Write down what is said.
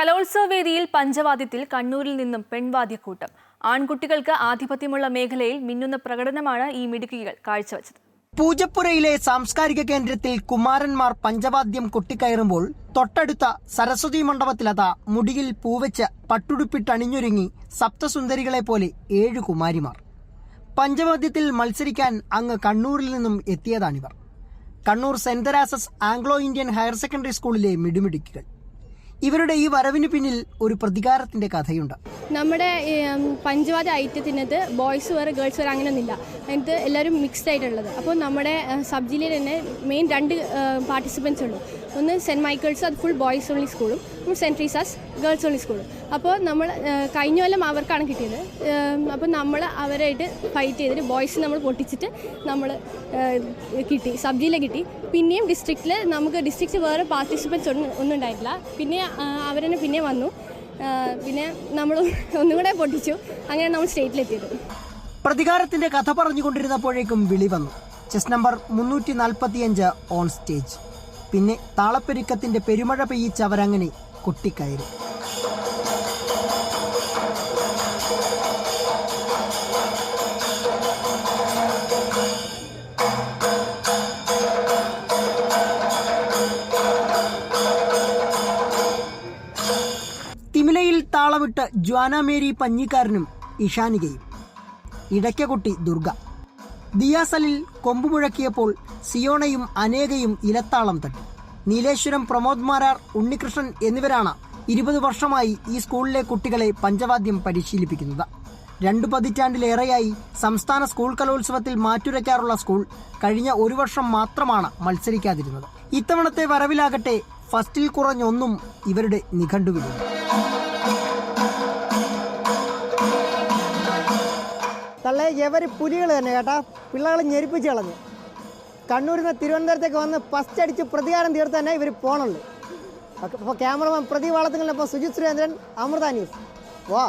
കലോത്സവ വേദിയിൽ പഞ്ചവാദ്യത്തിൽ കണ്ണൂരിൽ നിന്നും പെൺവാദ്യക്കൂട്ടം. ആൺകുട്ടികൾക്ക് ആധിപത്യമുള്ള മേഖലയിൽ മിന്നുന്ന പ്രകടനമാണ് ഈ മിടുക്കികൾ കാഴ്ചവെച്ചത്. പൂജപ്പുരയിലെ സാംസ്കാരിക കേന്ദ്രത്തിൽ കുമാരന്മാർ പഞ്ചവാദ്യം കൊട്ടിക്കയറുമ്പോൾ തൊട്ടടുത്ത സരസ്വതി മണ്ഡപത്തിലതാ മുടിയിൽ പൂവെച്ച് പട്ടുടുപ്പിട്ടണിഞ്ഞൊരുങ്ങി സപ്തസുന്ദരികളെ പോലെ ഏഴു കുമാരിമാർ. പഞ്ചവാദ്യത്തിൽ മത്സരിക്കാൻ അങ്ങ് കണ്ണൂരിൽ നിന്നും എത്തിയതാണിവർ. Kannur saint Teresa's Anglo Indian higher secondary സ്കൂളിലെ മിടുമിടുക്കികൾ. ഇവരുടെ ഈ വരവിന് പിന്നിൽ ഒരു പ്രതികാരത്തിന്റെ കഥയുണ്ട് നമ്മുടെ പഞ്ചവാദ ഐറ്റത്തിനകത്ത് ബോയ്സ് വേറെ ഗേൾസ് വേറെ അങ്ങനെയൊന്നുമില്ല അതിനകത്ത് എല്ലാവരും മിക്സ്ഡ് ആയിട്ടുള്ളത്. അപ്പോൾ നമ്മുടെ സബ് ജില്ലയിൽ തന്നെ മെയിൻ രണ്ട് പാർട്ടിസിപ്പൻസ് ഉള്ളൂ. ഒന്ന് സെന്റ് മൈക്കിൾസ് അത് ഫുൾ ബോയ്സ് ഓൺലി സ്കൂളും സെന്റ് ട്രീസാസ് ഗേൾസ് ഓൺലി സ്കൂളും അപ്പോൾ നമ്മൾ കഴിഞ്ഞ കൊല്ലം അവർക്കാണ് കിട്ടിയത്. അപ്പോൾ നമ്മൾ അവരായിട്ട് ഫൈറ്റ് ചെയ്തിട്ട് ബോയ്സ് നമ്മൾ പൊട്ടിച്ചിട്ട് നമ്മൾ കിട്ടി സബ് ജില്ല കിട്ടി. പിന്നെയും ഡിസ്ട്രിക്റ്റിൽ നമുക്ക് ഡിസ്ട്രിക്റ്റ് വേറെ പാർട്ടിസിപ്പൻസ് ഒന്നും ഒന്നും ഉണ്ടായിട്ടില്ല. പിന്നെ അവരെന്നെ പിന്നെ വന്നു. പിന്നെ നമ്മൾ ഒന്നും കൂടെ പൊട്ടിച്ചു. അങ്ങനെ നമ്മൾ സ്റ്റേറ്റിലെത്തിയത്. പ്രതികാരത്തിന്റെ കഥ പറഞ്ഞുകൊണ്ടിരുന്നപ്പോഴേക്കും വിളി വന്നു. ചെസ് നമ്പർ മുന്നൂറ്റി നാൽപ്പത്തിയഞ്ച് ഓൺ സ്റ്റേജ്. പിന്നെ താളപ്പെരുക്കത്തിന്റെ പെരുമഴ പെയ്യിച്ച് അവരങ്ങനെ കൊട്ടിക്കയറി. താളമിട്ട് ജ്വാനാമേരി പഞ്ഞിക്കാരനും ഇഷാനികയും. ഇടയ്ക്കകുട്ടി ദുർഗ. ദിയാസലിൽ കൊമ്പുമുഴക്കിയപ്പോൾ സിയോണയും അനേകയും ഇലത്താളം തട്ടി. നീലേശ്വരം പ്രമോദ് മാരാർ ഉണ്ണികൃഷ്ണൻ എന്നിവരാണ് ഇരുപത് വർഷമായി ഈ സ്കൂളിലെ കുട്ടികളെ പഞ്ചവാദ്യം പരിശീലിപ്പിക്കുന്നത്. രണ്ടു പതിറ്റാണ്ടിലേറെയായി സംസ്ഥാന സ്കൂൾ കലോത്സവത്തിൽ മാറ്റുരയ്ക്കാറുള്ള സ്കൂൾ കഴിഞ്ഞ ഒരു വർഷം മാത്രമാണ് മത്സരിക്കാതിരുന്നത്. ഇത്തവണത്തെ വരവിലാകട്ടെ ഫസ്റ്റിൽ കുറഞ്ഞൊന്നും ഇവരുടെ നിഘണ്ടുവിലില്ല തള്ളേ ഇവർ പുലികൾ തന്നെ കേട്ടാ? പിള്ളേർ ഞെരിപ്പിച്ച് കളഞ്ഞു. കണ്ണൂരിൽ നിന്ന് തിരുവനന്തപുരത്തേക്ക് വന്ന് ഫസ്റ്റ് അടിച്ച് പ്രതികാരം തീർത്ത് തന്നെ ഇവർ പോണുള്ളൂ അപ്പോൾ ക്യാമറമാൻ പ്രദീപ് വളത്തുങ്ങളിപ്പോൾ സുജിത് സുരേന്ദ്രൻ അമൃത ന്യൂസ്. വാ.